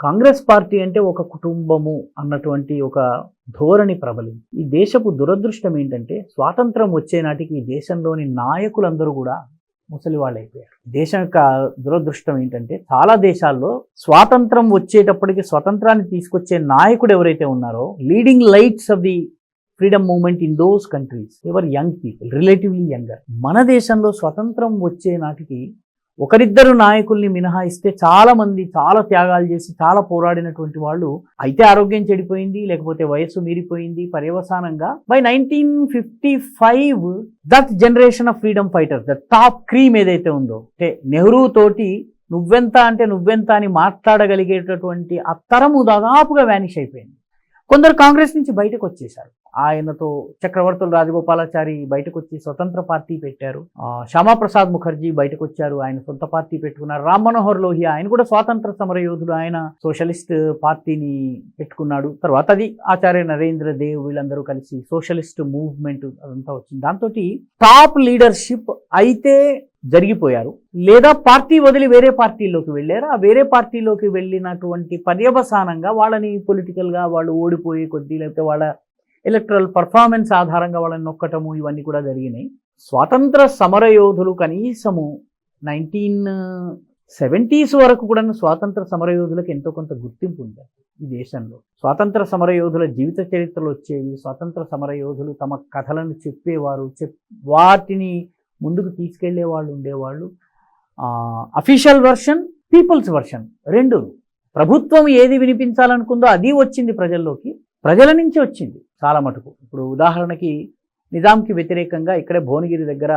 Congress party అంటే ఒక కుటుంబము అన్నటువంటి ఒక ధోరణి ప్రబలింది. ఈ దేశపు దురదృష్టం ఏంటంటే స్వాతంత్రం వచ్చే నాటికి ఈ దేశంలోని నాయకులందరూ కూడా ముసలి వాళ్ళు అయిపోయారు దేశం యొక్క దురదృష్టం ఏంటంటే చాలా దేశాల్లో స్వాతంత్రం వచ్చేటప్పటికి స్వతంత్రాన్ని తీసుకొచ్చే నాయకుడు ఎవరైతే ఉన్నారో leading lights of the freedom movement in those countries ever young people relatively younger మన దేశంలో స్వతంత్రం వచ్చే నాటికి ఒకరిద్దరు నాయకుల్ని మినహాయిస్తే చాలా మంది చాలా త్యాగాలు చేసి చాలా పోరాడినటువంటి వాళ్ళు అయితే ఆరోగ్యం చెడిపోయింది లేకపోతే వయస్సు మీరిపోయింది పర్యవసానంగా by nineteen fifty five that generation of freedom fighter the top cream ఏదైతే ఉందో అంటే నెహ్రూ తోటి నువ్వెంత అంటే నువ్వెంత అని మాట్లాడగలిగేటటువంటి ఆ తరము దాదాపుగా వ్యానిష్ అయిపోయింది. కొందరు కాంగ్రెస్ నుంచి బయటకు వచ్చేశారు. ఆయనతో చక్రవర్తులు రాజగోపాలాచారి బయటకు వచ్చి స్వతంత్ర పార్టీ పెట్టారు. శ్యామాప్రసాద్ ముఖర్జీ బయటకు వచ్చారు. ఆయన సొంత పార్టీ పెట్టుకున్నారు. రామ్ మనోహర్ లోహియా ఆయన కూడా స్వాతంత్ర సమర యోధుడు ఆయన సోషలిస్ట్ పార్టీని పెట్టుకున్నాడు. తర్వాత అది ఆచార్య నరేంద్ర దేవ్ వీళ్ళందరూ కలిసి సోషలిస్ట్ మూవ్మెంట్ అదంతా వచ్చింది. దాంతో టాప్ లీడర్షిప్ అయితే జరిగిపోయారు. లేదా పార్టీ వదిలి వేరే పార్టీలోకి వెళ్ళారు? ఆ వేరే పార్టీలోకి వెళ్ళినటువంటి పర్యవసానంగా వాళ్ళని పొలిటికల్గా వాళ్ళు ఓడిపోయే కొద్దీ లేకపోతే వాళ్ళ ఎలక్ట్రల్ పర్ఫార్మెన్స్ ఆధారంగా వాళ్ళని నొక్కటము ఇవన్నీ కూడా జరిగినాయి. స్వాతంత్ర సమరయోధులు కనీసము నైన్టీన్ సెవెంటీస్ వరకు కూడా స్వాతంత్ర సమరయోధులకు ఎంతో కొంత గుర్తింపు ఉంది. ఈ దేశంలో స్వాతంత్ర సమరయోధుల జీవిత చరిత్రలు వచ్చేవి స్వాతంత్ర సమరయోధులు తమ కథలను చెప్పేవారు చెప్ వాటిని ముందుకు తీసుకెళ్ళే వాళ్ళు ఉండేవాళ్ళు. అఫీషియల్ వర్షన్ పీపుల్స్ వర్షన్ రెండు ప్రభుత్వం ఏది వినిపించాలనుకుందో అది వచ్చింది ప్రజల్లోకి. ప్రజల నుంచి వచ్చింది చాలా మటుకు. ఇప్పుడు ఉదాహరణకి నిజాంకి వ్యతిరేకంగా ఇక్కడే భువనగిరి దగ్గర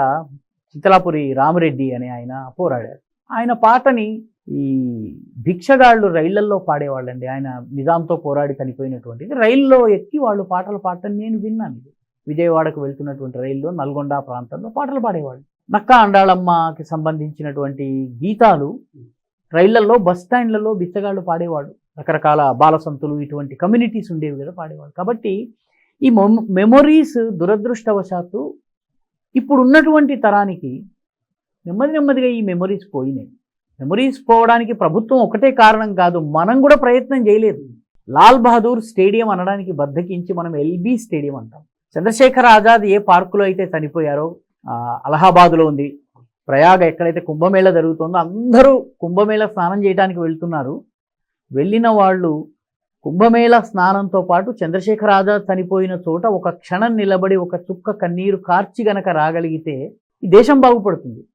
చిత్తలాపురి రామరెడ్డి అనే ఆయన పోరాడారు. ఆయన పాటని ఈ భిక్షగాళ్ళు రైళ్ళల్లో పాడేవాళ్ళండి. ఆయన నిజాంతో పోరాడి చనిపోయినటువంటిది. రైల్లో ఎక్కి వాళ్ళు పాటలు పాడటం నేను విన్నాను ఇది. విజయవాడకు వెళ్తున్నటువంటి రైల్లో నల్గొండ ప్రాంతంలో పాటలు పాడేవాళ్ళు. నక్క అండాళమ్మకి సంబంధించినటువంటి గీతాలు రైళ్ళలో బస్ స్టాండ్లలో బిచ్చగాళ్ళు పాడేవాడు రకరకాల బాలసంతులు ఇటువంటి కమ్యూనిటీస్ ఉండేవి కదా పాడేవాళ్ళు. కాబట్టి ఈ మెమొరీస్ దురదృష్టవశాత్తు ఇప్పుడు ఉన్నటువంటి తరానికి నెమ్మది నెమ్మదిగా ఈ మెమొరీస్ పోయినాయి. మెమొరీస్ పోవడానికి ప్రభుత్వం ఒకటే కారణం కాదు మనం కూడా ప్రయత్నం చేయలేదు. లాల్ బహదూర్ స్టేడియం అనడానికి బద్దకించి మనం ఎల్బీ స్టేడియం అంటాం. చంద్రశేఖర్ ఆజాద్ ఏ పార్కులో అయితే చనిపోయారో అలహాబాద్లో ఉంది. ప్రయాగ ఎక్కడైతే కుంభమేళ జరుగుతుందో అందరూ కుంభమేళ స్నానం చేయడానికి వెళ్తున్నారు. వెళ్ళిన వాళ్ళు కుంభమేళ స్నానంతో పాటు చంద్రశేఖర్ ఆజాద్ చనిపోయిన చోట ఒక క్షణం నిలబడి ఒక చుక్క కన్నీరు కార్చి గనక రాగలిగితే ఈ దేశం బాగుపడుతుంది.